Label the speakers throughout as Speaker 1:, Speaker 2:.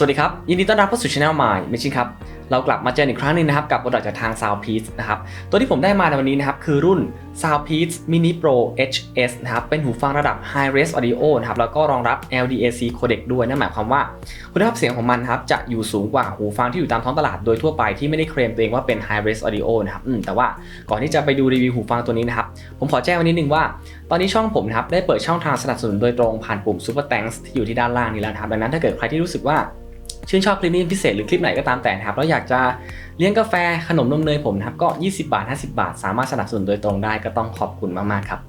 Speaker 1: สวัสดีครับ ยินดีต้อนรับเข้าสู่ช anel ใหม่ไม่ชินครับ เรากลับมาเจออีกครั้งหนึงนะครับ กับโปรดักต์จากทาง Soundpiece นะครับ ตัวที่ผมได้มาในวันนี้นะครับ คือรุ่น Soundpiece Mini Pro HS นะครับ เป็นหูฟังระดับ High Res Audio นะครับ แล้วก็รองรับ LDAC codec ด้วย นั่นหมายความว่า คุณภาพเสียงของมันครับ จะอยู่สูงกว่าหูฟังที่อยู่ตามท้องตลาดโดยทั่วไปที่ไม่ได้เคลมตัวเองว่าเป็น High Res Audio นะครับแต่ว่าก่อนที่จะไปดูรีวิวหูฟังตัวนี้นะครับ ผมขอแจ้งไว้นิดนึงว่า ตอนนี้ช่องผมนะครับได้เปิดช่องทางสนับสนุนโดยตรงผ่านปุ่ม Super Thanks ที่อยู่ที่ด้านล่างนี้แล้วนะครับดังนั้นถ้าเกิดใครที่รู้สึกว่า ชื่นชอบคลิปนี้พิเศษหรือคลิปไหนก็ตามแต่นะครับแล้วอยากจะเลี้ยงกาแฟขนมนมเนยผมนะครับก็ 20 บาท 50 บาท สามารถสนับสนุนโดยตรงได้ก็ต้องขอบคุณมากๆครับ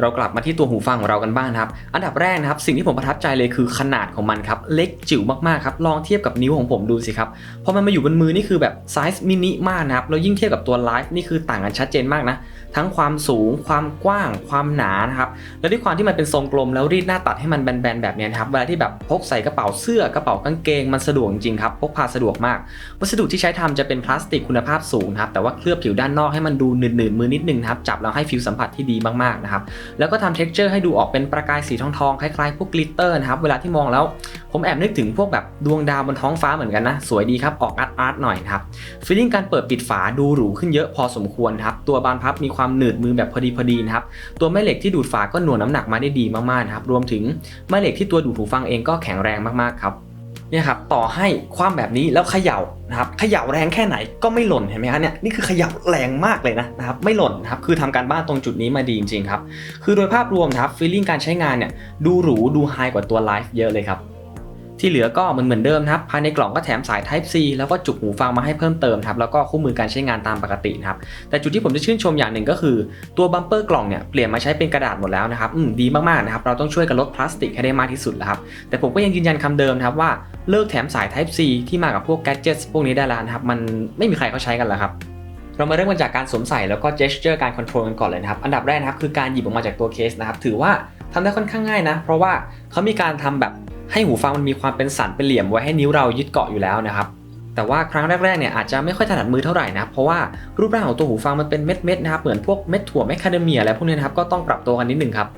Speaker 1: เรากลับมาที่ตัวหูฟังของเรากันบ้างครับ อันดับแรกนะครับ สิ่งที่ผมประทับใจเลยคือขนาดของมันครับ เล็กจิ๋วมากๆครับ ลองเทียบกับนิ้วของผมดูสิครับ พอมันมาอยู่บนมือนี่คือแบบไซส์มินิมากนะครับ แล้วยิ่งเทียบกับตัวไลฟ์นี่คือต่างกันชัดเจนมากนะ ทั้งความสูง ความกว้าง ความหนานะครับ แล้วด้วยความที่มันเป็นทรงกลมแล้วรีดหน้าตัดให้มันแบนๆแบบนี้นะครับ เวลาที่แบบพกใส่กระเป๋าเสื้อกระเป๋ากางเกงมันสะดวกจริงครับ พกพาสะดวกมาก วัสดุที่ใช้ทำจะเป็นพลาสติกคุณภาพสูงนะครับ แต่ว่าเคลือบผิวด้านนอกให้มันดูหนืดๆมือนิดนึงครับ จับแล้วให้ฟิลสัมผัสที่ดีมากๆนะครับแล้วก็ทำเท็กเจอร์ให้ดูออกเป็นประกายสีทองๆคล้ายๆพวกกลิตเตอร์นะครับเวลาที่มองแล้ว ผมแอบนึกถึงพวกแบบดวงดาวบนท้องฟ้าเหมือนกันนะ สวยดีครับออกอาร์ตอาร์ตหน่อยครับฟีลลิ่งการเปิดปิดฝาดูหรูขึ้นเยอะพอสมควรครับตัวบานพับมีความหนืดมือแบบพอดีพอดีนะครับตัวแม่เหล็กที่ดูดฝาก็หน่วงน้ำหนักมาได้ดีมากๆนะครับรวมถึงแม่เหล็กที่ตัวดูดหูฟังเองก็แข็งแรงมากๆครับ เนี่ยครับต่อให้ความแบบนี้แล้วเขย่านะครับเขย่าแรงแค่ไหนก็ไม่หล่นเห็นไหมฮะเนี่ยนี่คือเขย่าแรงมากเลยนะนะครับไม่หล่นนะครับคือทำการบ้านตรงจุดนี้มาดีจริงๆครับคือโดยภาพรวมนะครับฟีลลิ่งการใช้งานเนี่ยดูหรูดูไฮกว่าตัวไลฟ์เยอะเลยครับที่เหลือก็เหมือนเหมือนเดิมนะครับภายในกล่องก็แถมสาย Type C แล้วก็จุกหูฟังมาให้เพิ่มเติมครับแล้วก็คู่มือการใช้งานตามปกตินะครับแต่จุดที่ผมจะชื่นชมอย่างหนึ่งก็คือ ตัวบัมเปอร์กล่องเนี่ยเปลี่ยนมาใช้เป็นกระดาษหมดแล้วนะครับอืมดีมากๆนะครับเราต้องช่วยกันลดพลาสติกให้ได้มากที่สุดแล้วครับแต่ผมก็ยังยืนยันคำเดิมนะครับว่า เลิกแถมสาย Type C ที่มากับพวก gadgets พวกนี้ได้แล้วนะครับ มันไม่มีใครเขาใช้กันแล้วครับ เรามาเริ่มกันจากการสวมใส่แล้วก็ gesture การ control กันก่อนเลยนะครับ อันดับแรกนะครับคือการหยิบออกมาจากตัวเคสนะครับ ถือว่าทำได้ค่อนข้างง่ายนะ เพราะว่าเขามีการทำแบบให้หูฟังมันมีความเป็นสันเป็นเหลี่ยมไว้ให้นิ้วเรายึดเกาะอยู่แล้วนะครับแต่ว่าครั้งแรกๆเนี่ยอาจจะไม่ค่อยถนัดมือเท่าไหร่นะครับเพราะว่ารูปร่างของตัวหูฟังมันเป็นเม็ดๆนะครับเหมือนพวกเม็ดถั่วแมคคาเดเมียอะไรพวกนี้นะครับก็ต้องปรับตัวกันนิดนึงครับ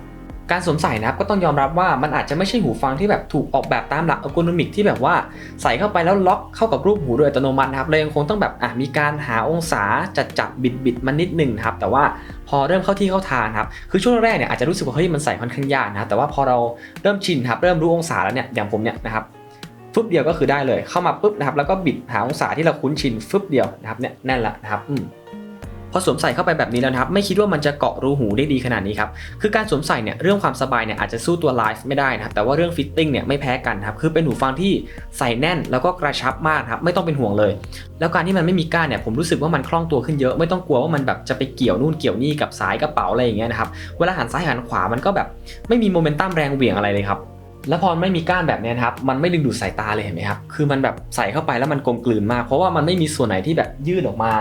Speaker 1: การสวมใส่นะครับก็ต้องยอมรับว่ามันอาจจะไม่ใช่หูฟังที่แบบถูกออกแบบตามหลักอัลกอริทึมิกที่แบบว่าใส่เข้าไปแล้วล็อกเข้ากับรูปหูโดยอัตโนมัตินะครับเลยยังคงต้องแบบอะมีการหาองศาจัดจับบิดบิดมันนิดหนึ่งนะครับแต่ว่าพอเริ่มเข้าที่เข้าทางครับคือช่วงแรกเนี่ยอาจจะรู้สึกว่าเฮ้ยมันใส่ค่อนข้างยากนะแต่ว่าพอเราเริ่มชินครับเริ่มรู้องศาแล้วเนี่ยอย่างผมเนี่ยนะครับฟึบเดียวก็คือได้เลยเข้ามาปุ๊บนะครับแล้วก็บิดหาองศาที่เราคุ้นชินฟึบเดียวนะครับเนี่ยแน่นละนะครับอืม พอสวมใส่เข้าไปแบบนี้แล้วนะครับไม่คิดว่ามันจะเกาะรูหูได้ดีขนาดนี้ครับคือการสวมใส่เนี่ยเรื่องความสบายเนี่ยอาจจะสู้ตัวไลฟ์ไม่ได้นะครับแต่ว่าเรื่องฟิตติ้งเนี่ยไม่แพ้กันครับคือเป็นหูฟังที่ใส่แน่นแล้วก็กระชับมากครับไม่ต้องเป็นห่วงเลย แล้วการที่มันไม่มีก้านเนี่ยผมรู้สึกว่ามันคล่องตัวขึ้นเยอะไม่ต้องกลัวว่ามันแบบจะไปเกี่ยวนู่นเกี่ยวนี่กับสายกระเป๋าอะไรอย่างเงี้ยนะครับเวลาหันซ้ายหันขวามันก็แบบไม่มีโมเมนตัมแรงเหวี่ยงอะไรเลยครับแล้วพอไม่มีก้านแบบเนี้ยนะครับ มันไม่ดึงดูดสายตาเลยเห็นไหมครับ คือมันแบบใส่เข้าไปแล้วมันกลมกลืนมาก เพราะว่ามันไม่มีส่วนไหนที่แบบยืดออกมา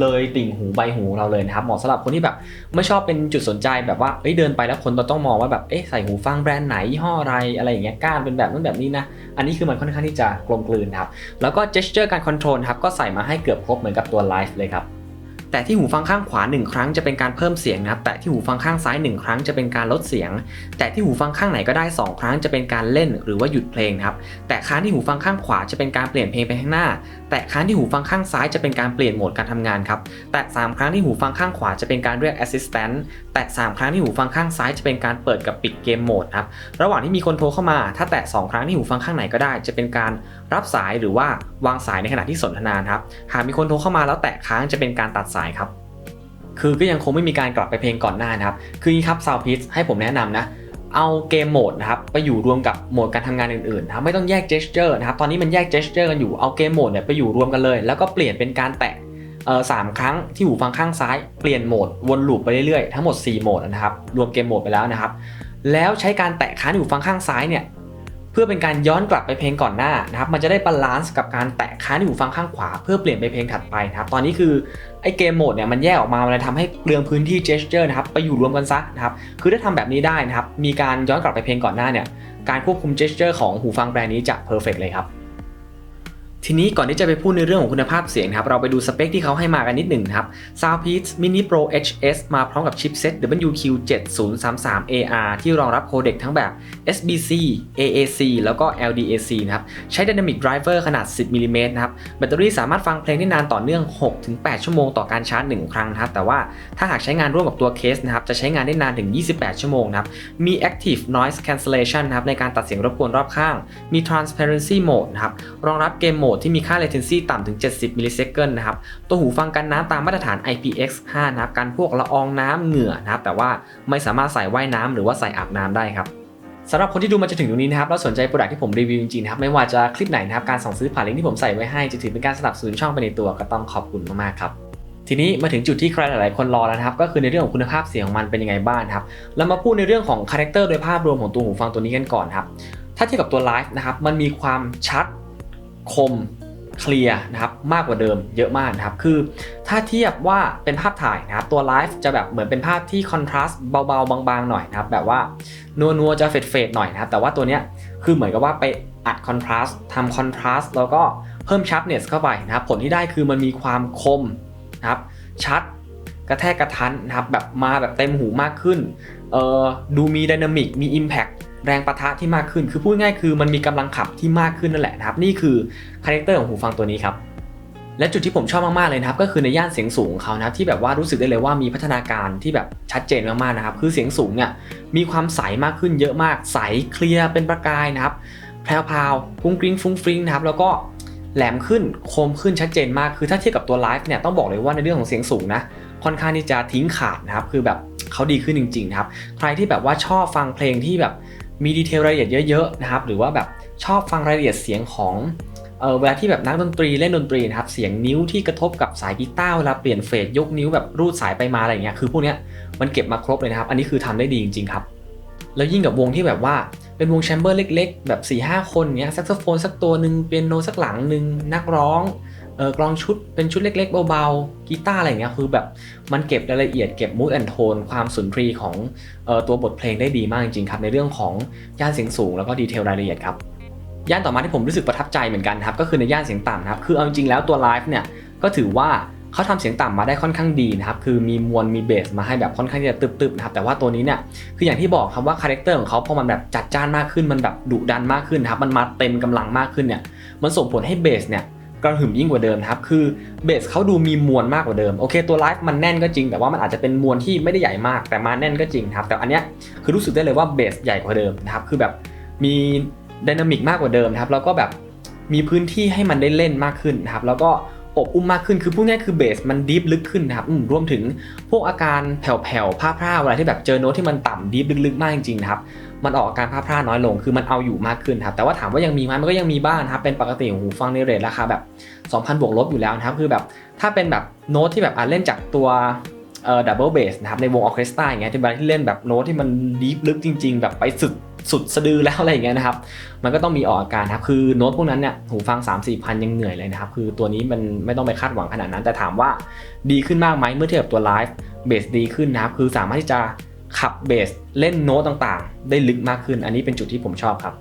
Speaker 1: เลยติ่งหูใบหูเราเลยนะครับเหมาะสำหรับคนที่แบบไม่ชอบเป็นจุดสนใจแบบว่าเอ้ยเดินไปแล้วคนต้องมองว่าแบบเอ๊ะใส่หูฟังแบรนด์ไหนยี่ห้ออะไรอะไรอย่างเงี้ยก้านเป็นแบบนั้นแบบนี้นะอันนี้คือมันค่อนข้างที่จะกลมกลืนครับแล้วก็ gesture การ control ครับก็ใส่มาให้เกือบครบเหมือนกับตัว live เลยครับ แต่ที่หูฟังข้างขวา 1 ครั้งจะเป็นการเพิ่มเสียงนะครับแต่ที่หูฟังข้างซ้าย 1 ครั้งจะเป็นการลดเสียง แต่ที่หูฟังข้างไหนก็ได้ 2 ครั้งจะเป็นการเล่นหรือว่าหยุดเพลงครับแต่ค้างที่หูฟังข้างขวาจะเป็นการเปลี่ยนเพลงไปข้างหน้า แต่ค้างที่หูฟังข้างซ้ายจะเป็นการเปลี่ยนโหมดการทำงานครับแตะ3ครั้งที่หูฟังข้างขวาจะเป็นการเรียก assistant แตะ3ครั้งที่หูฟังข้างซ้ายจะเป็นการเปิดกับปิดเกมโหมดครับระหว่างที่มีคนโทรเข้ามา ถ้าแตะ2ครั้งที่หูฟังข้างไหนก็ได้ จะเป็นการรับสายหรือว่าวางสายในขณะที่สนทนาครับหากมีคนโทรเข้ามาแล้วแตะค้างจะเป็นการตัดสายครับ คือก็ยังคงไม่มีการกลับไปเพลงก่อนหน้านะครับ คือนี้ครับ Soundpiece ให้ผมแนะนำนะ เอาเกมโหมดนะครับไปอยู่รวมกับโหมดการทำงานอื่นๆนะครับไม่ต้องแยก gesture นะครับ ตอนนี้มันแยก gesture กันอยู่เอาเกมโหมดเนี่ยไปอยู่รวมกันเลย แล้วก็เปลี่ยนเป็นการแตะเออสามครั้งที่หูฟังข้างซ้ายเปลี่ยนโหมดวนลูปไปเรื่อยๆทั้งหมด 4 โหมดนะครับรวมเกมโหมดไปแล้วนะครับ แล้วใช้การแตะค้างหูฟังข้างซ้ายเนี่ย เพื่อเป็นการย้อนกลับไปเพลงก่อนหน้านะครับมันจะได้บาลานซ์กับการแตะค้างที่หูฟังข้างขวา เพื่อเปลี่ยนไปเพลงถัดไปนะครับตอนนี้คือไอเกมโหมดเนี่ยมันแยกออกมามันเลยทำให้เปลืองพื้นที่เจสเจอร์นะครับไปอยู่รวมกันซะนะครับคือถ้าทำแบบนี้ได้นะครับมีการย้อนกลับไปเพลงก่อนหน้าเนี่ยการควบคุมเจสเจอร์ของหูฟังแบรนด์นี้จะเพอร์เฟกเลยครับ ทีนี้ก่อนที่จะไปพูดในเรื่องของคุณภาพเสียงครับเราไปดูสเปคที่เขาให้มากันนิดหนึ่งครับ Soundpeats Mini Pro HS มาพร้อมกับชิปเซ็ต WQ7033AR ที่รองรับโคเด็กทั้งแบบ SBC AAC แล้วก็ LDAC นะครับใช้ Dynamic Driver ขนาด 10มิลลิเมตรนะครับแบตเตอรี่สามารถฟังเพลงได้นานต่อเนื่อง 6-8 ชั่วโมงต่อการชาร์จ 1 ครั้งนะครับแต่ว่าถ้าหากใช้งานร่วมกับตัวเคสนะครับจะใช้งานได้นานถึง 28 ชั่วโมงนะครับมี Active Noise Cancellation นะครับในการตัดเสียงรบกวนรอบข้าง มี Transparency Mode นะครับรองรับเกมโหมดที่มีค่า latency ต่ำถึง 70 มิลลิเซคันนะครับ ตัวหูฟังกันน้ำตามมาตรฐาน IPX5 นะครับกันพวกละอองน้ำเหงื่อนะครับ แต่ว่าไม่สามารถใส่ว่ายน้ำหรือว่าใส่อาบน้ำได้ครับสำหรับคนที่ดูมาจนถึงตรงนี้นะครับแล้วสนใจโปรดักที่ผมรีวิวจริงๆนะครับไม่ว่าจะคลิปไหนนะครับการสั่งซื้อผ่านลิงก์ที่ผมใส่ไว้ให้จะถือเป็นการสนับสนุนช่องไปในตัวก็ต้องขอบคุณมากๆครับทีนี้มาถึงจุดที่ใครหลายๆคนรอแล้วนะครับก็คือในเรื่องของคุณภาพเสียงของมันเป็นยังไงบ้างครับเรามาพูดในเรื่องของคาแรคเตอร์โดยภาพรวมของตัวหูฟังตัวนี้กันก่อนครับถ้าเทียบกับตัวไลฟ์นะครับมันมีความชัด คมเคลียร์นะครับมากกว่าเดิมเยอะมากนะครับคือถ้าเทียบว่าเป็นภาพถ่ายนะครับตัวไลฟ์จะแบบเหมือนเป็นภาพที่คอนทราสต์เบาๆ บางๆ หน่อยนะครับแบบว่านัวๆจะเฟดๆหน่อยนะครับแต่ว่าตัวเนี้ยคือเหมือนกับว่าไปอัดคอนทราสต์ทำคอนทราสต์แล้วก็เพิ่มชัดเนสเข้าไปนะครับผลที่ได้คือมันมีความคมนะครับชัดกระแทกกระทันนะครับแบบมาแบบเต็มหูมากขึ้นเออดูมีไดนามิกมี Impact แรงประทะที่มากขึ้น คือพูดง่ายคือมันมีกำลังขับที่มากขึ้นนั่นแหละนะครับ นี่คือคาแรคเตอร์ของหูฟังตัวนี้ครับ และจุดที่ผมชอบมาก ๆ เลยนะครับ ก็คือในย่านเสียงสูงเขานะที่แบบว่ารู้สึกได้เลยว่ามีพัฒนาการที่แบบชัดเจนมาก ๆ นะครับ คือเสียงสูงเนี่ยมีความใสมากขึ้นเยอะมาก ใสเคลียร์เป็นประกายนะครับแพรวๆฟุ้งกริ้งฟุ้งฟริ้งนะครับแล้วก็แหลมขึ้นคมขึ้นชัดเจนมากคือถ้าเทียบกับตัวไลฟ์เนี่ยต้องบอกเลยว่าในเรื่องของเสียงสูงนะค่อนข้างที่จะทิ้งขาดนะครับคือแบบเขาดีขึ้นจริงๆนะครับใครที่แบบว่าชอบฟังเพลงที่แบบ มีดีเทลรายละเอียดเยอะๆนะครับหรือว่าแบบชอบฟังรายละเอียดเสียงของเออเวลาที่แบบนักดนตรีเล่นดนตรีนะครับเสียงนิ้วที่กระทบกับสายกีตาร์เวลาเปลี่ยนเฟสยกนิ้วแบบรูดสายไปมาอะไรเงี้ยคือพวกเนี้ยมันเก็บมาครบเลยนะครับ อันนี้คือทำได้ดีจริงๆครับ แล้วยิ่งกับวงที่แบบว่าเป็นวงแชมเบอร์เล็ก ๆ แบบ4ี่ห้าคนเงี้ยแซกโซโฟนสักตัวหนึ่งเปียโนสักหลังหนึ่งนักร้อง เออกลองชุดเป็นชุดเล็กๆเบาๆกีตาร์อะไรเงี้ยคือแบบมันเก็บรายละเอียดเก็บมูดแอนโทนความสุนทรีของเออตัวบทเพลงได้ดีมากจริงๆครับในเรื่องของย่านเสียงสูงแล้วก็ดีเทลรายละเอียดครับย่านต่อมาที่ผมรู้สึกประทับใจเหมือนกันครับก็คือในย่านเสียงต่ำครับคือเอาจริงๆแล้วตัวไลฟ์เนี่ยก็ถือว่าเขาทำเสียงต่ำมาได้ค่อนข้างดีนะครับ คือมีมวลมีเบสมาให้แบบค่อนข้างจะตึบๆนะครับ แต่ว่าตัวนี้เนี่ย คืออย่างที่บอกครับว่าคาแรคเตอร์ของเขาพอมันแบบจัดจ้านมากขึ้น มันแบบดุดันมากขึ้นนะครับ มันมาเต็มกำลังมากขึ้นเนี่ย มันส่งผลให้เบสเนี่ย กระหึ่มยิ่งกว่าเดิมครับคือเบสเขาดูมีมวลมากกว่าเดิมโอเคตัวไลฟ์มันแน่นก็จริง แต่ว่ามันอาจจะเป็นมวลที่ไม่ได้ใหญ่มากแต่มาแน่นก็จริงครับแต่อันเนี้ยคือรู้สึกได้เลยว่าเบสใหญ่กว่าเดิมนะครับคือแบบมีไดนามิกมากกว่าเดิมครับแล้วก็แบบมีพื้นที่ให้มันได้เล่นมากขึ้นครับแล้วก็อบอุ้มมากขึ้นคือพูดง่ายคือเบสมันดีฟลึกขึ้นนะครับอืมรวมถึงพวกอาการแผ่วๆผ้าๆเวลาที่แบบเจอโน้ตที่มันต่ำดีฟลึกๆมากจริงๆนะครับ มันออกอาการผ้าๆน้อยลง คือมันเอาอยู่มากขึ้นครับ แต่ว่าถามว่ายังมีไหมมันก็ยังมีบ้างนะครับ เป็นปกติของหูฟังในเรทราคาแบบ 2,000 บวกลบอยู่แล้วนะครับ คือแบบถ้าเป็นแบบโน้ตที่แบบอะเล่นจากตัวเอ่อดับเบิลเบสนะครับในวงออเคสตราอย่างเงี้ยที่เวลาที่เล่นแบบโน้ตที่มันดีฟลึกจริง ๆ แบบไปสุดสุดสะดือแล้วอะไรอย่างเงี้ยนะครับ มันก็ต้องมีออกอาการครับ คือโน้ตพวกนั้นเนี่ยหูฟัง 3 4พันยังเหนื่อยเลยนะครับ คือตัวนี้มันไม่ต้องไปคาดหวังขนาดนั้น แต่ถามว่าดีขึ้นมากไหมเมื่อเทียบกับตัวไลฟ์เบสดีขึ้นนะครับ คือสามารถที่จะ ขับเบสเล่นโน้ตต่างๆ ได้ลึกมากขึ้น อันนี้เป็นจุดที่ผมชอบครับ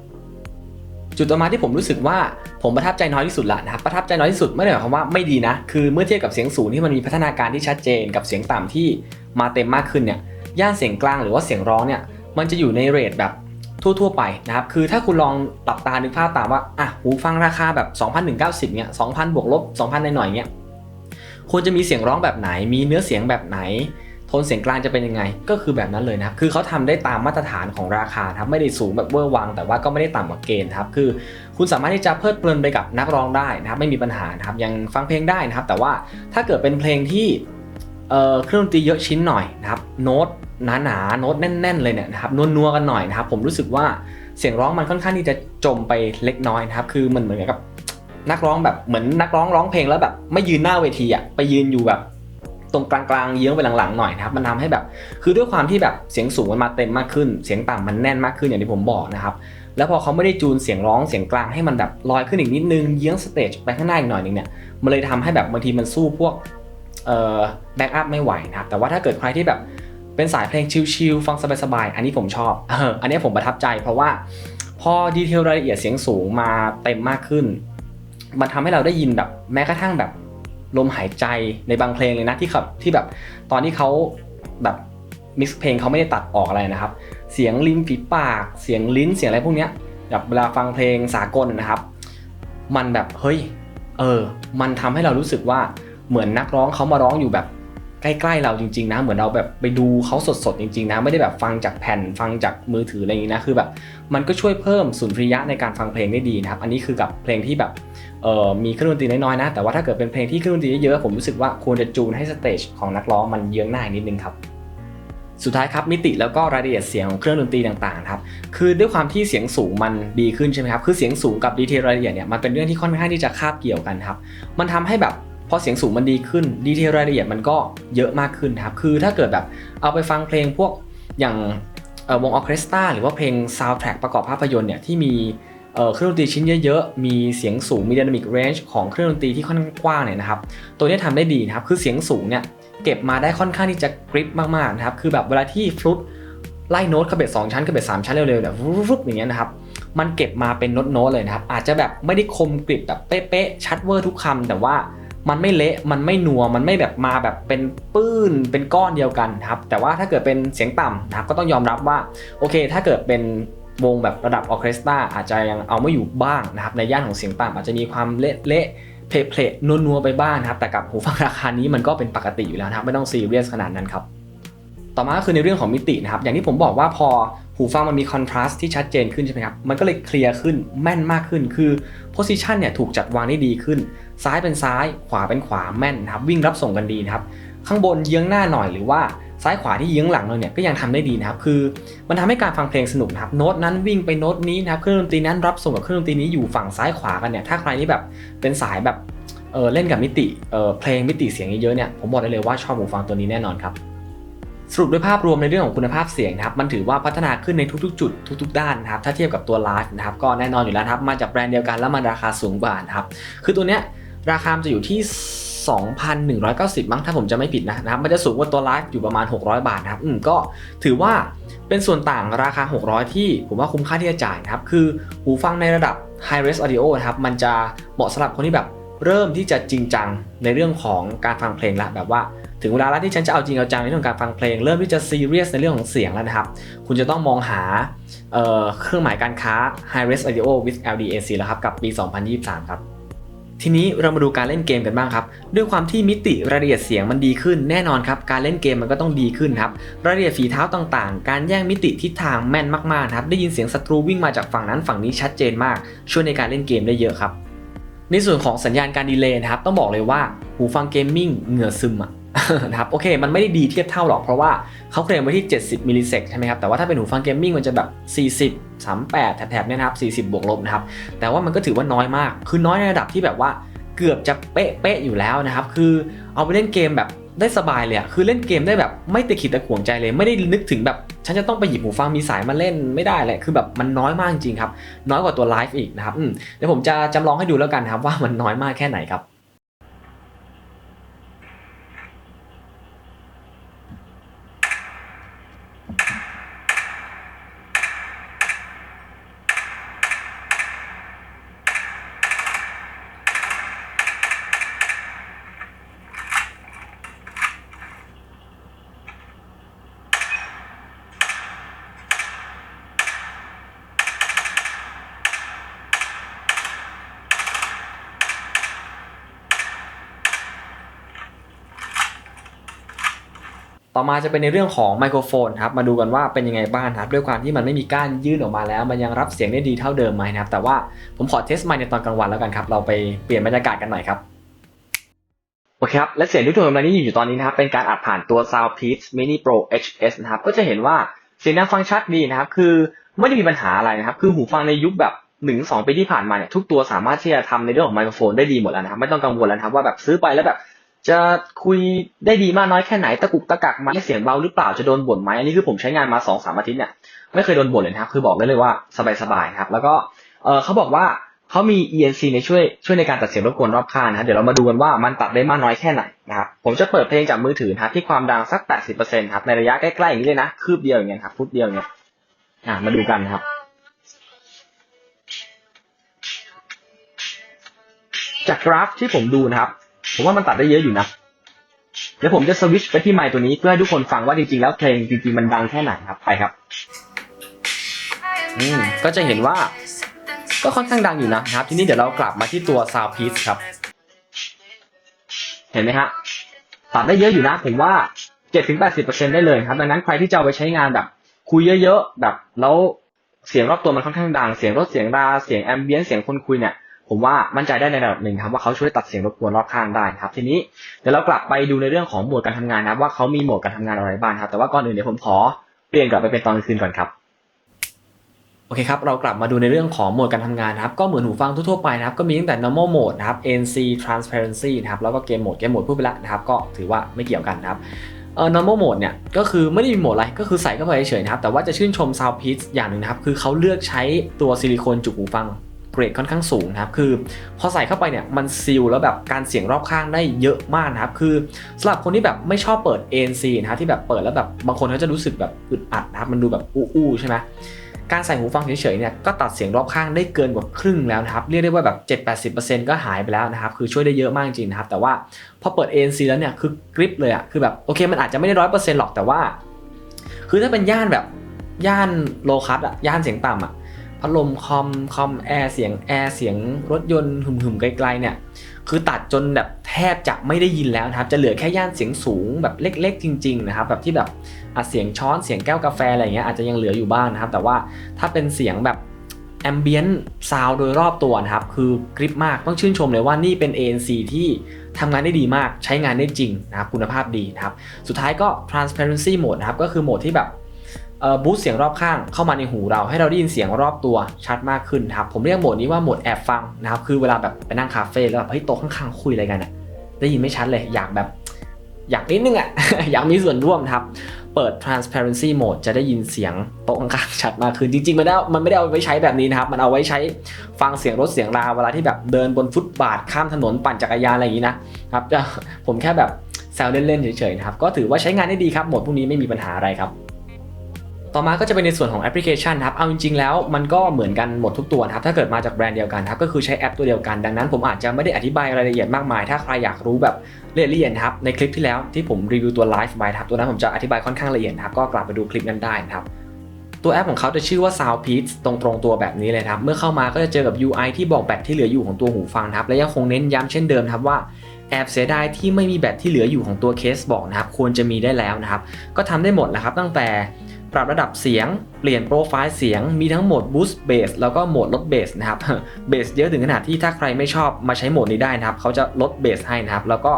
Speaker 1: จุดต่อมาที่ผมรู้สึกว่าผมประทับใจน้อยที่สุดละนะครับประทับใจน้อยที่สุดไม่ได้หมายความว่าไม่ดีนะ คือเมื่อเทียบกับเสียงสูงที่มันมีพัฒนาการที่ชัดเจน กับเสียงต่ำที่มาเต็มมากขึ้นเนี่ยย่านเสียงกลางหรือว่าเสียงร้องเนี่ยมันจะอยู่ในเรทแบบทั่วๆไปนะครับ คือถ้าคุณลองหลับตานึกภาพตามว่าอะหูฟังราคาแบบ 2,190เนี่ย2,000 บวกลบ 2,000หน่อยๆเนี่ยควรจะมีเสียงร้องแบบไหน มีเนื้อเสียงแบบไหน โทนเสียงกลางจะเป็นยังไง ก็คือแบบนั้นเลยนะครับ คือเขาทำได้ตามมาตรฐานของราคาครับ ไม่ได้สูงแบบเวอร์วัง แต่ว่าก็ไม่ได้ต่ำกว่าเกณฑ์ครับ คือคุณสามารถที่จะเพลิดเพลินไปกับนักร้องได้นะครับ ไม่มีปัญหาครับ ยังฟังเพลงได้นะครับ แต่ว่าถ้าเกิดเป็นเพลงที่เอ่อเครื่องดนตรีเยอะชิ้นหน่อยนะครับ โน้ตหนาๆโน้ตแน่น ๆ เลยเนี่ยนะครับนัวๆกันหน่อยนะครับ ผมรู้สึกว่าเสียงร้องมันค่อนข้างที่จะจมไปเล็กน้อยนะครับ คือมันเหมือนกับนักร้องแบบเหมือนนักร้องร้องเพลงแล้วแบบไม่ยืนหน้าเวทีอะไปยืนอยู่แบบ ตรงกลางๆเยื้องไปหลังๆหน่อยนะครับมันทำให้แบบ คือด้วยความที่แบบเสียงสูงมันมาเต็มมากขึ้น เสียงต่ำมันแน่นมากขึ้นอย่างที่ผมบอกนะครับแล้วพอเขาไม่ได้จูนเสียงร้องเสียงกลางให้มันแบบลอยขึ้นอีกนิดนึงเยื้องสเตจไปข้างหน้าอีกหน่อยนึงเนี่ยมันเลยทำให้แบบบางทีมันสู้พวกเอ่อแบ็กอัพไม่ไหวนะครับแต่ว่าถ้าเกิดใครที่แบบเป็นสายเพลงชิลๆฟังสบายๆอันนี้ผมชอบเอออันนี้ผมประทับใจ เพราะว่าพอดีเทลรายละเอียดเสียงสูงมาเต็มมากขึ้น มันทำให้เราได้ยินแบบแม้กระทั่งแบบ ลมหายใจในบางเพลงเลยนะที่ขับที่แบบตอนที่เขาแบบมิกซ์เพลงเขาไม่ได้ตัดออกอะไรนะครับ เสียงริมฝีปากเสียงลิ้นเสียงอะไรพวกเนี้ยแบบเวลาฟังเพลงสากลนะครับ มันแบบเฮ้ยเออมันทำให้เรารู้สึกว่าเหมือนนักร้องเขามาร้องอยู่แบบ ใกล้ๆเราจริง ๆ นะ เหมือนเราแบบไปดูเขาสดๆจริง ๆ นะ ไม่ได้แบบฟังจากแผ่นฟังจากมือถืออะไรอย่างนี้นะคือแบบมันก็ช่วยเพิ่มสุนทรียะในการฟังเพลงได้ดีนะครับอันนี้คือกับเพลงที่แบบมีเครื่องดนตรีน้อยๆนะ แต่ว่าถ้าเกิดเป็นเพลงที่เครื่องดนตรีเยอะๆผมรู้สึกว่าควรจะจูนให้สเตจของนักร้องมันเยื้องหน้านิดนึงครับสุดท้ายครับมิติแล้วก็รายละเอียดเสียงของเครื่องดนตรีต่างๆครับคือด้วยความที่เสียงสูงมันดีขึ้นใช่ไหมครับคือเสียงสูงกับดีเทลรายละเอียดเนี่ยมันเป็นเรื่องที่ค่อนข้างที่จะคาบเกี่ยวกันครับมันทำให้แบบ พอเสียงสูงมันดีขึ้น ดีเทลรายละเอียดมันก็เยอะมากขึ้นครับ คือถ้าเกิดแบบเอาไปฟังเพลงพวกอย่างวงออเคสตราหรือว่าเพลงซาวด์แทร็กประกอบภาพยนตร์เนี่ยที่มีเครื่องดนตรีชิ้นเยอะๆ มีเสียงสูง มี dynamic range ของเครื่องดนตรีที่ค่อนข้างกว้างเนี่ยนะครับ ตัวนี้ทำได้ดีนะครับ คือเสียงสูงเนี่ยเก็บมาได้ค่อนข้างที่จะกริปมากๆนะครับ คือแบบเวลาที่ฟลุตไล่โน้ตคาเบตสองชั้นคาเบตสามชั้นเร็วๆแบบฟุบๆอย่างเงี้ยนะครับ มันเก็บมาเป็นโน้ตๆเลยนะครับ อาจจะแบบไม่ได้คมกริบแบบเป๊ะๆ ชัดเวอร์ทุกคำแต่ว่า มันไม่เละมันไม่นัวมันไม่แบบมาแบบเป็นปื้นเป็นก้อนเดียวกันครับแต่ว่าถ้าเกิดเป็นเสียงต่ำนะครับก็ต้องยอมรับว่าโอเค ถ้าเกิดเป็นวงแบบระดับออเคสตราอาจจะยังเอาไม่อยู่บ้างนะครับในย่านของเสียงต่ำอาจจะมีความเละเละเพลเพลนัวๆไปบ้างนะครับแต่กับหูฟังราคานี้มันก็เป็นปกติอยู่แล้วนะครับไม่ต้องซีเรียสขนาดนั้นครับต่อมาก็คือในเรื่องของมิตินะครับอย่างที่ผมบอกว่าพอ หูฟังมันมีคอนทราสต์ที่ชัดเจนขึ้นใช่ไหมครับ มันก็เลยเคลียร์ขึ้นแม่นมากขึ้น คือโพซิชันเนี่ยถูกจัดวางได้ดีขึ้น ซ้ายเป็นซ้ายขวาเป็นขวาแม่นนะครับ วิ่งรับส่งกันดีนะครับ ข้างบนเยื้องหน้าหน่อยหรือว่าซ้ายขวาที่เยื้องหลังเราเนี่ยก็ยังทำได้ดีนะครับ คือมันทำให้การฟังเพลงสนุกนะครับ โน้ตนั้นวิ่งไปโน้ตนี้นะครับเครื่องดนตรีนั้นรับส่งกับเครื่องดนตรีนี้อยู่ฝั่งซ้ายขวากันเนี่ย ถ้าใครที่แบบเป็นสายแบบเออเล่นกับมิติเออเพลงมิติเสียงเยอะๆเนี่ย ผมบอกได้เลยว่าชอบหูฟังตัวนี้แน่นอนครับ สรุปด้วยภาพรวมในเรื่องของคุณภาพเสียงนะครับมันถือว่าพัฒนาขึ้นในทุกๆ จุดทุกๆ ด้านนะครับถ้าเทียบกับตัว Live นะครับก็แน่นอนอยู่แล้วนะครับมาจากแบรนด์เดียวกันแล้วมันราคาสูงกว่านะครับคือตัวเนี้ยราคาจะอยู่ที่ 2,190 มั้งถ้าผมจะไม่ผิดนะนะครับมันจะสูงกว่าตัว Live อยู่ประมาณ 600 บาทนะครับอืมก็ถือว่าเป็นส่วนต่างราคา 600 ที่ผมว่าคุ้มค่าที่จะจ่ายนะครับคือหูฟังในระดับ High Res Audio นะครับมันจะเหมาะสำหรับคนที่แบบเริ่มที่จะจริงจังในเรื่องของการฟังเพลงละแบบว่า ถึงเวลาแล้วที่ฉันจะเอาจริงเอาจังในเรื่องการฟังเพลง เริ่มที่จะซีเรียสในเรื่องของเสียงแล้วนะครับ คุณจะต้องมองหาเเครื่องหมายการค้า High Res Audio with LDAC แล้วครับกับปี 2023 ครับทีนี้เรามาดูการเล่นเกมกันบ้างครับ ด้วยความที่มิติรายละเอียดเสียงมันดีขึ้นแน่นอนครับ การเล่นเกมมันก็ต้องดีขึ้นครับ รายละเอียดฝีเท้าต่างๆ การแย่งมิติทิศทางแม่นมากๆครับ ได้ยินเสียงศัตรูวิ่งมาจากฝั่งนั้นฝั่งนี้ชัดเจนมาก ช่วยในการเล่นเกมได้เยอะครับ ในส่วนของสัญญาณการดีเลย์นะครับ ต้องบอกเลยว่าหูฟังเกมมิ่งเหงื่อซึมอะ นะครับโอเคมันไม่ได้ดีเทียบเท่าหรอกเพราะว่าเขาเคลมไว้ที่ 70 มิลลิเซกใช่ไหมครับแต่ว่าถ้าเป็นหูฟังเกมมิ่งมันจะแบบ 40 38 แถบๆเนี่ยนะครับ40 บวกลบนะครับแต่ว่ามันก็ถือว่าน้อยมาก คือน้อยในระดับที่แบบว่าเกือบจะเป๊ะๆอยู่แล้วนะครับคือเอาไปเล่นเกมแบบได้สบายเลยอะคือเล่นเกมได้แบบไม่ตะขิดตะขวงใจเลย ไม่ได้นึกถึงแบบ ฉันจะต้องไปหยิบหูฟังมีสายมาเล่นไม่ได้เลยคือแบบมันน้อยมากจริงๆครับ น้อยกว่าตัวไลฟ์อีกนะครับเดี๋ยวผมจะจำลองให้ดูแล้วกันครับว่ามันน้อยมากแค่ไหนครับ ต่อมาจะเป็นในเรื่องของไมโครโฟนครับมาดูกันว่าเป็นยังไงบ้างครับด้วยความที่มันไม่มีก้านยื่นออกมาแล้ว มันยังรับเสียงได้ดีเท่าเดิมไหมนะครับ แต่ว่าผมขอเทสไมในตอนกลางวันแล้วกันครับ เราไปเปลี่ยนบรรยากาศกันหน่อยครับโอเคครับและเสียงที่ทุกคนกำลังได้ยินอยู่ตอนนี้นะครับเป็นการอัดผ่านตัว Soundpeace Mini Pro HS นะครับก็จะเห็นว่าเสียงดังฟังชัดดีนะครับคือไม่ได้มีปัญหาอะไรนะครับคือหูฟังในยุคแบบหนึ่งสองปีที่ผ่านมาเนี่ยทุกตัวสามารถที่จะทำในเรื่องของไมโครโฟนได้ดีหมดแล้วนะครับไม่ต้องกังวลแล้วนะครับว่าแบบซื้อไปแล้วแบบ จะคุยได้ดีมากน้อยแค่ไหนตะกุกตะกักไหมเสียงเบาหรือเปล่าจะโดนบ่นไหมอันนี้คือผมใช้งานมา2องสามอาทิตย์เนี่ยไม่เคยโดนบ่นเลยนะครับคือบอกได้เลยว่าสบายๆครับแล้วก็เออเขาบอกว่าเขามี ENC ในช่วยช่วยในการตัดเสียงรบกวนรอบข้างนะครับเดี๋ยวเรามาดูกันว่ามันตัดได้มากน้อยแค่ไหนนะครับผมจะเปิดเพลงจากมือถือนะครับที่ความดังสัก 80%ครับในระยะใกล้ๆอย่างนี้เลยนะคืบเดียวอย่างเงี้ยครับฟุตเดียวอย่างเงี้ยอะมาดูกันครับ จากกราฟที่ผมดูนะครับ ผมว่ามันตัดได้เยอะอยู่นะเดี๋ยวผมจะสวิตช์ไปที่ไมค์ตัวนี้เพื่อให้ทุกคนฟังว่าจริงๆ แล้วเพลงจริงๆมันดังแค่ไหนครับไปครับ อืมก็จะเห็นว่า ก็ค่อนข้างดังอยู่นะครับ ทีนี้เดี๋ยวเรากลับมาที่ตัว Sound Piece ครับ เห็นไหมฮะตัดได้เยอะอยู่นะ ผมว่า7-80%ได้เลยครับ ดังนั้นใครที่จะเอาไปใช้งานแบบ คุยเยอะๆแบบแล้วเสียงรอบตัวมันค่อนข้างดัง เสียงรถเสียงราเสียงแอมเบียนเสียงคนคุยเนี่ย ผมว่ามั่นใจได้ในระดับหนึ่งครับว่าเขาช่วยตัดเสียงรบกวนรอบข้างได้ครับ ทีนี้เดี๋ยวเรากลับไปดูในเรื่องของโหมดการทำงานนะว่าเขามีโหมดการทำงานอะไรบ้างครับแต่ว่าก่อนอื่นเดี๋ยวผมขอเปลี่ยนกลับไปเป็นตอนกลางคืนก่อนครับโอเคครับเรากลับมาดูในเรื่องของโหมดการทำงานนะครับก็เหมือนหูฟังทั่วๆไปนะครับก็มีตั้งแต่ normal mode นะครับ NC transparency นะครับแล้วก็เกมโหมดเกมโหมดพูดไปแล้วนะครับก็ถือว่าไม่เกี่ยวกันนะครับเอ่อ normal mode เนี่ยก็คือไม่ได้มีโหมดอะไรก็คือใส่เข้าไปเฉยๆนะครับแต่ว่าจะชื่นชม sound piece อย่างหนึ่งนะครับคือเขาเลือกใช้ตัวซิลิโคนจุกหูฟัง รดค่อนข้างสูงนะครับคือพอใส่เข้าไปเนี่ยมันซีลแล้วแบบการเสียงรอบข้างได้เยอะมากนะครับคือสำหรับคนที่แบบไม่ชอบเปิด ANC นะที่แบบเปิดแล้วแบบบางคนเขาจะรู้สึกแบบอึดอัดนะครับมันดูแบบอู้ๆใช่ไหมการใส่หูฟังเฉยๆเนี่ยก็ตัดเสียงรอบข้างได้เกินกว่าครึ่งแล้วนะครับเรียกได้ว่าแบบ 7-80%ก็หายไปแล้วนะครับคือช่วยได้เยอะมากจริงนะครับแต่ว่าพอเปิด ANC แล้วเนี่ยคือกริปเลยอะคือแบบโอเคมันอาจจะไม่ได้ร้อยเปอร์เซ็นต์หรอกแต่ว่า คือถ้าเป็นย่านแบบย่านโลคัสอะย่านเสียงต่ำอะ พัดลมคอมคอมแอร์เสียงแอร์เสียงรถยนต์หึมๆไกลๆเนี่ยคือตัดจนแบบแทบจะไม่ได้ยินแล้วนะครับ จะเหลือแค่ย่านเสียงสูงแบบเล็ก ๆ จริง ๆ นะครับ แบบที่แบบเสียงช้อนเสียงแก้วกาแฟอะไรอย่างเงี้ยอาจจะยังเหลืออยู่บ้างนะครับ แต่ว่าถ้าเป็นเสียงแบบแอมเบียนซาวโดยรอบตัวนะครับ คือกริปมากต้องชื่นชมเลยว่านี่เป็น ANC ที่ทำงานได้ดีมากใช้งานได้จริงนะครับคุณภาพดีนะครับ สุดท้ายก็ transparency mode นะครับก็คือโหมดที่แบบ บูสเสียงรอบข้างเข้ามาในหูเราให้เราได้ยินเสียงรอบตัวชัดมากขึ้นครับผมเรียกโหมดนี้ว่าโหมดแอบฟังนะครับคือเวลาแบบไปนั่งคาเฟ่แล้วแบบเฮ้ยโต๊ะข้างๆคุยอะไรกันอะได้ยินไม่ชัดเลยอยากแบบอยากนิดนึงอะอยากมีส่วนร่วมครับ เปิด transparency mode จะได้ยินเสียงโต๊ะข้างๆชัดมากขึ้นจริงๆมันได้มันไม่ได้เอาไว้ใช้แบบนี้นะครับ มันเอาไว้ใช้ฟังเสียงรถเสียงราเวลาที่แบบเดินบนฟุตบาทข้ามถนนปั่นจักรยานอะไรอย่างนี้นะครับจะผมแค่แบบแซวเล่นๆเฉยๆนะครับก็ถือว่าใช้งานได้ดีครับโหมดพวกนี้ไม่มีปัญหาอะไรครับ ต่อมาก็จะเป็นในส่วนของแอปพลิเคชันครับ เอาจริงๆแล้วมันก็เหมือนกันหมดทุกตัวครับ ถ้าเกิดมาจากแบรนด์เดียวกันครับ ก็คือใช้แอปตัวเดียวกัน ดังนั้นผมอาจจะไม่ได้อธิบายรายละเอียดมากมาย ถ้าใครอยากรู้แบบละเอียดนครับ ในคลิปที่แล้วที่ผมรีวิวตัว Live by ครับ ตัวนั้นผมจะอธิบายค่อนข้างละเอียดครับ ก็กลับไปดูคลิปนั้นได้นะครับ ตัวแอปของเขาจะชื่อว่า Sound Piece ตรงๆตัวแบบนี้เลยครับ เมื่อเข้ามาก็จะเจอกับ UI ที่บอกแบตที่เหลืออยู่ของตัวหูฟังครับ และยังคงเน้นย้ำเช่นเดิมครับว่าแอบเสียดายที่ไม่มีแบตที่เหลืออยู่ของตัวเคสบอกนะครับ ควรจะมีได้แล้วนะครับ ก็ทำได้หมดแหละครับตั้งแต่ ปรับระดับเสียง เปลี่ยนโปรไฟล์เสียง มีทั้งโหมด Boost Bass แล้วก็โหมดลดเบสนะครับเบสเยอะถึงขนาดที่ถ้าใครไม่ชอบมาใช้โหมดนี้ได้นะครับ เขาจะลดเบสให้นะครับ แล้วก็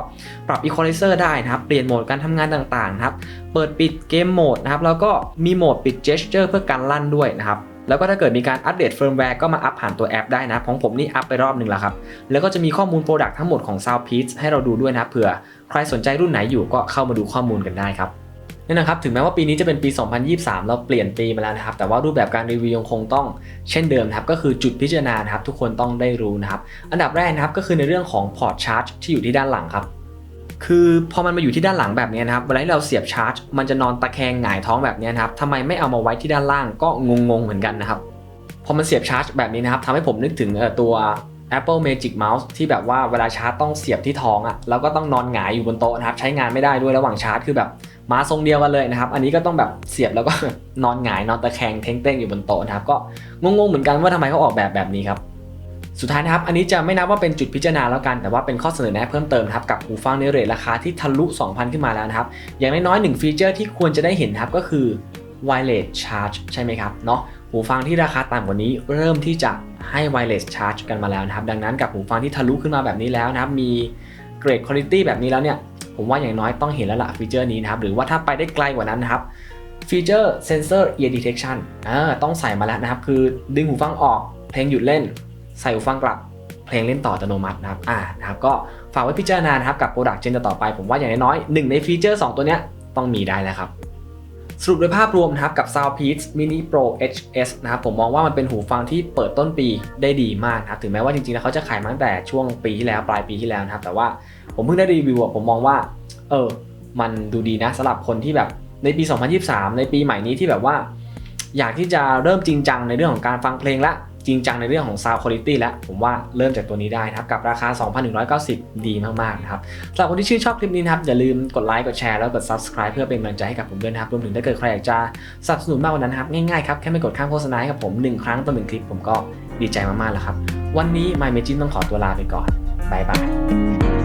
Speaker 1: ปรับ Equalizer ได้นะครับ เปลี่ยนโหมดการทำงานต่างๆนะครับ เปิดปิดเกมโหมดนะครับ แล้วก็มีโหมดปิด Gesture เพื่อการลั่นด้วยนะครับแล้วก็ถ้าเกิดมีการอัปเดตเฟิร์มแวร์ก็มาอัปผ่านตัวแอปได้นะครับของผมนี่อัปไปรอบหนึ่งแล้วครับ แล้วก็จะมีข้อมูล Product ทั้งหมดของ Soundpiece ให้เราดูด้วยนะเผื่อ ใครสนใจรุ่นไหนอยู่ก็เข้ามาดูข้อมูลกันได้ครับ นี่นะครับถึงแม้ว่าปีนี้จะเป็นปี 2023 เราเปลี่ยนปีมาแล้วนะครับแต่ว่ารูปแบบการรีวิวยังคงต้องเช่นเดิมครับก็คือจุดพิจารณาครับทุกคนต้องได้รู้นะครับอันดับแรกนะครับก็คือในเรื่องของพอร์ตชาร์จที่อยู่ที่ด้านหลังครับคือพอมันมาอยู่ที่ด้านหลังแบบนี้นะครับเวลาที่เราเสียบชาร์จ มันจะนอนตะแคงหงายท้องแบบนี้นะครับทำไมไม่เอามาไว้ที่ด้านล่างก็งงๆเหมือนกันนะครับพอมันเสียบชาร์จแบบนี้นะครับทำให้ผมนึกถึงตัว Apple Magic Mouse ที่แบบว่าเวลาชาร์จต้องเสียบที่ท้องอะ่ะแล้วก็ต้องนอนหงายอยู่บนโต๊ะนะครับใช้งานไม่ได้ด้วยระหว่างชาร์จคือแบบ มาทรงเดียวกันเลยนะครับ อันนี้ก็ต้องแบบเสียบแล้วก็นอนหงายนอนตะแคงเท้งเต้งอยู่บนโต๊ะนะครับ ก็งงๆเหมือนกันว่าทำไมเขาออกแบบแบบนี้ครับสุดท้ายนะครับ อันนี้จะไม่นับว่าเป็นจุดพิจารณาแล้วกัน แต่ว่าเป็นข้อเสนอแนะเพิ่มเติมครับกับหูฟังในเรทราคาที่ทะลุ 2,000 ขึ้นมาแล้วนะครับ อย่างน้อยๆหนึ่งฟีเจอร์ที่ควรจะได้เห็นครับก็คือ wireless charge ใช่ไหมครับเนาะหูฟังที่ราคาต่ำกว่านี้เริ่มที่จะให้ wireless charge กันมาแล้วนะครับ ดังนั้นกับหูฟังที่ทะลุขึ้นมาแบบนี้แล้วนะครับมีเกรดคุณภาพแบบนี้แล้วเนี่ย ผมว่าอย่างน้อยต้องเห็นแล้วล่ะฟีเจอร์นี้นะครับ หรือว่าถ้าไปได้ไกลกว่านั้นนะครับฟีเจอร์ sensor ear detection อ่าต้องใส่มาแล้วนะครับ คือดึงหูฟังออก เพลงหยุดเล่น ใส่หูฟังกลับ เพลงเล่นต่ออัตโนมัตินะครับ อ่า นะครับ ก็ฝากไว้พิจารณานะครับกับ Product Gen ต่อไป ผมว่าอย่างน้อยหนึ่งในฟีเจอร์ 2 ตัวเนี้ยต้องมีได้แล้วครับ สรุปโดยภาพรวมนะครับกับ Soundpeace Mini Pro HS นะครับผมมองว่ามันเป็นหูฟังที่เปิดต้นปีได้ดีมากนะครับ ถึงแม้ว่าจริงๆแล้วเขาจะขายมาตั้งแต่ช่วงปีที่แล้วปลายปีที่แล้วนะครับ แต่ว่า ผมเพิ่งได้รีวิวอะผมมองว่า เออ มันดูดีนะสำหรับคนที่แบบในปี 2023 ในปีใหม่นี้ที่แบบว่า อยากที่จะเริ่มจริงจังในเรื่องของการฟังเพลงละจริงจังในเรื่องของ Sound Quality แล้วผมว่าเริ่มจากตัวนี้ได้นะครับ กับราคา 2,190 ดีมากๆนะครับสำหรับคนที่ชื่นชอบคลิปนี้นะครับ อย่าลืมกดไลค์กดแชร์แล้วกด Subscribe เพื่อเป็นกำลังใจให้กับผมด้วยนะครับ รวมถึงถ้าเกิดใครอยากจะสนับสนุนมากกว่านั้นนะครับ ง่ายๆครับ แค่ไม่กดข้ามโฆษณาให้กับผม 1 ครั้งต่อหนึ่งคลิปผมก็ดีใจมากๆแล้วครับ วันนี้ My Magic ต้องขอตัวลาไปก่อนบายบาย